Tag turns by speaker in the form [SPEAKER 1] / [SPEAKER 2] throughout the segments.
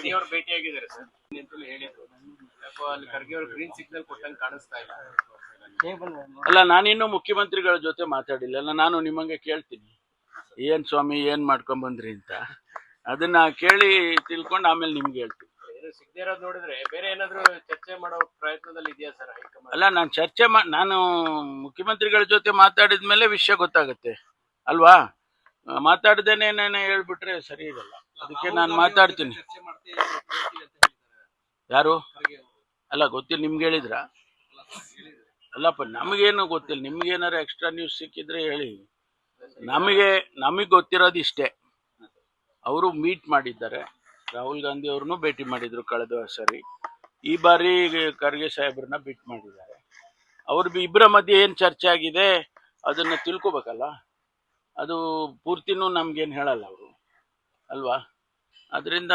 [SPEAKER 1] ಖರ್ಗೆ ಅವ್ರು ಭೇಟಿಯಾಗಿದ್ದಾರೆ ಸರ್. ನಿಂತಲ್ಲಿ ಹೇಳಿದ್ರು ಯಾಕೋ ಅಲ್ಲಿ ಖರ್ಗೆ ಅವ್ರು ಗ್ರೀನ್ ಸಿಗ್ನಲ್ ಕೊಟ್ಟಂಗೆ ಕಾಣಿಸ್ತಾ ಇಲ್ಲ.
[SPEAKER 2] ಅಲ್ಲ ನಾನಿನ್ನೂ ಮುಖ್ಯಮಂತ್ರಿಗಳ ಜೊತೆ ಮಾತಾಡಿಲ್ಲ. ಅಲ್ಲ ನಾನು ನಿಮ್ಮಂಗೆ ಕೇಳ್ತೀನಿ. ಏನ್ ಸ್ವಾಮಿ ಏನ್ ಮಾಡ್ಕೊಂಡ್ ಬಂದ್ರಿ ಅಂತ. ಅದನ್ನ ಕೇಳಿ ತಿಳ್ಕೊಂಡು ಆಮೇಲೆ ನಿಮ್ಗೆ ಹೇಳ್ತೀನಿ.
[SPEAKER 1] ಸಿಗದೆ ಇರೋದು ನೋಡಿದ್ರೆ ಬೇರೆ ಏನಾದ್ರು ಚರ್ಚೆ ಮಾಡೋ ಪ್ರಯತ್ನದಲ್ಲಿ ಇದೆಯಾ ಸರ್ ಹೈಕಮಾಂಡ್?
[SPEAKER 2] ಅಲ್ಲ ನಾನು ಚರ್ಚೆ ಮಾ ನಾನು ಮುಖ್ಯಮಂತ್ರಿಗಳ ಜೊತೆ ಮಾತಾಡಿದ ಮೇಲೆ ವಿಷಯ ಗೊತ್ತಾಗುತ್ತೆ. ಅಲ್ವಾ? ಮಾತಾಡ್ದೇನೆ ಏನೇನೋ ಹೇಳ್ಬಿಟ್ರೆ ಸರಿ ಇರಲ್ಲ. ಅದಕ್ಕೆ ನಾನು ಮಾತಾಡ್ತೀನಿ. ಯಾರು? ಅಲ್ಲ, ಗೊತ್ತಿಲ್ಲ, ನಿಮ್ಗೆ ಹೇಳಿದ್ರ? ಅಲ್ಲಪ್ಪ, ನಮಗೇನು ಗೊತ್ತಿಲ್ಲ ನಿಮ್ಗೇನಾರು ಎಕ್ಸ್ಟ್ರಾ ನ್ಯೂಸ್ ಸಿಕ್ಕಿದ್ರೆ ಹೇಳಿ. ನಮಗೆ ನಮಗೆ ಗೊತ್ತಿರೋದು ಇಷ್ಟೇ ಅವರು ಮೀಟ್ ಮಾಡಿದ್ದಾರೆ. ರಾಹುಲ್ ಗಾಂಧಿ ಅವ್ರನ್ನೂ ಭೇಟಿ ಮಾಡಿದ್ರು ಕಳೆದ ಸರಿ. ಈ ಬಾರಿ ಖರ್ಗೆ ಸಾಹೇಬ್ರನ್ನ ಬಿಟ್ ಮಾಡಿದ್ದಾರೆ. ಅವ್ರ ಇಬ್ಬರ ಮಧ್ಯೆ ಏನು ಚರ್ಚೆ ಆಗಿದೆ, ಅದನ್ನ ತಿಳ್ಕೊಬೇಕಲ್ಲ? ಅದು ಪೂರ್ತಿನೂ ನಮ್ಗೇನು ಹೇಳಲ್ಲ ಅವರು. ಅಲ್ವಾ? ಅದರಿಂದ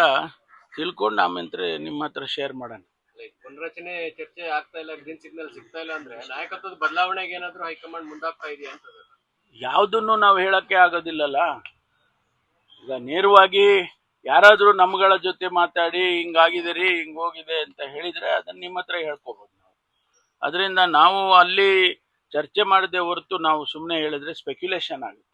[SPEAKER 2] ತಿಳ್ಕೊಂಡು ಆಮೇಲೆ ನಿಮ್ಮ ಹತ್ರ ಶೇರ್ ಮಾಡೋಣ.
[SPEAKER 1] ಪುನರಚನೆ ಚರ್ಚೆ ಆಗ್ತಾ ಇಲ್ಲ ಗ್ರೀನ್ ಸಿಗ್ನಲ್ ಸಿಗ್ತಾ ಇಲ್ಲ ಅಂದ್ರೆ ನಾಯಕತ್ವದ ಬದಲಾವಣೆಗೆ ಏನಾದ್ರು ಹೈಕಮಾಂಡ್ ಮುಂದಾಗ್ತಾ ಇದೆಯಾ ಅಂತ
[SPEAKER 2] ಯಾವುದನ್ನು ನಾವು ಹೇಳಕ್ಕೆ ಆಗೋದಿಲ್ಲಲ್ಲ. ಈಗ ನೇರವಾಗಿ ಯಾರಾದರೂ ನಮ್ಗಳ ಜೊತೆ ಮಾತಾಡಿ ಹಿಂಗಾಗಿದೆ ರೀ ಹಿಂಗ ಹೋಗಿದೆ ಅಂತ ಹೇಳಿದ್ರೆ ಅದನ್ನ ನಿಮ್ಮ ಹತ್ರ ಹೇಳ್ಕೋಬೋದು ನಾವು. ಅದರಿಂದ ನಾವು ಅಲ್ಲಿ ಚರ್ಚೆ ಮಾಡದೆ ಹೊರತು ನಾವು ಸುಮ್ಮನೆ ಹೇಳಿದ್ರೆ ಸ್ಪೆಕ್ಯುಲೇಷನ್ ಆಗುತ್ತೆ.